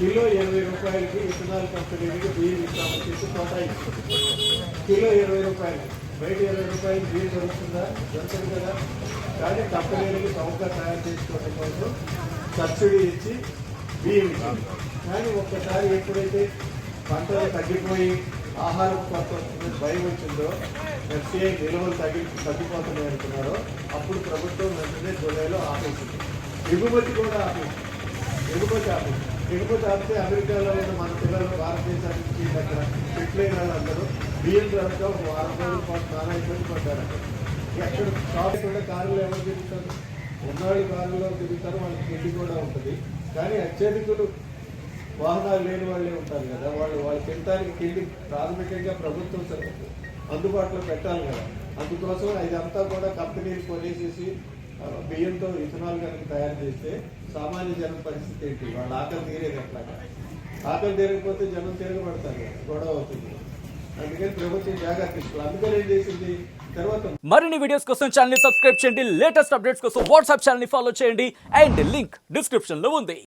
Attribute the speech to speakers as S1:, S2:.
S1: Kilo ఇరవై రూపాయలకి ethanol కంపెనీకి బియ్యం ఇస్తామని చెప్పి కొట్టాయించారు కిలో ఇరవై రూపాయలు. బయట ఇరవై రూపాయలు బియ్యం దొరుకుతుందా? దొరకదు కదా. కానీ కంపెనీలకు చౌకగా తయారు చేసుకోవడం కోసం సబ్సిడీ ఇచ్చి బియ్యం ఇచ్చింది కానీ ఒక్కసారి ఎప్పుడైతే పంటలు తగ్గిపోయి ఆహారం కొత్త వస్తుందని భయం వచ్చిందో ఎఫ్సిఐ నిల్వలు తగ్గి తగ్గిపోతున్నాయి అంటున్నారో అప్పుడు ప్రభుత్వం వెంటనే జూలైలో ఆపేసింది. ఎగుమతి కూడా ఆపేసింది. ఎగుమతి ఆపేసింది. ఎగుమతి ఆపితే అమెరికాలో ఉన్న మన పిల్లలు భారతదేశానికి దగ్గర సెటిల్ అయిన వాళ్ళందరూ బియ్యం దొరక ఒక వారం రోజుల పాటు నానా ఇబ్బంది పడ్డారు. ఎక్కడ షాప్ కూడా కారులో ఎవరు తిరుగుతారు? ఉన్నాళ్ళు కారులో తిరుగుతారు వాళ్ళకి తిండి కూడా ఉంటుంది. కానీ అత్యధికులు వాహనాలు లేని వాళ్ళే ఉంటారు కదా. వాళ్ళు వాళ్ళు తినడానికి తిండి ప్రాథమికంగా ప్రభుత్వం సరే అందుబాటులో పెట్టాలి కదా. అందుకోసం ఇదంతా కూడా కంపెనీలు కొనేసేసి బియ్యంతో ఇథనాల్ కనుక తయారు చేస్తే సామాన్య జనం పరిస్థితి ఏంటి? వాళ్ళ ఆకలి తీరేది ఎట్లాగా? ఆకలి తీరకపోతే జనం తిరగబడతారు గొడవ అవుతుంది. అందుకని ప్రభుత్వం జాగ్రత్త తీసుకోవాలి. అందుకని ఏం చేసింది? తర్వాత
S2: మరిన్ని వీడియోస్ కోసం ఛానల్ని సబ్స్క్రైబ్ చేయండి. లేటెస్ట్ అప్డేట్స్ కోసం వాట్సాప్ ఛానల్ని ఫాలో చేయండి. అండ్ లింక్ డిస్క్రిప్షన్లో ఉంది.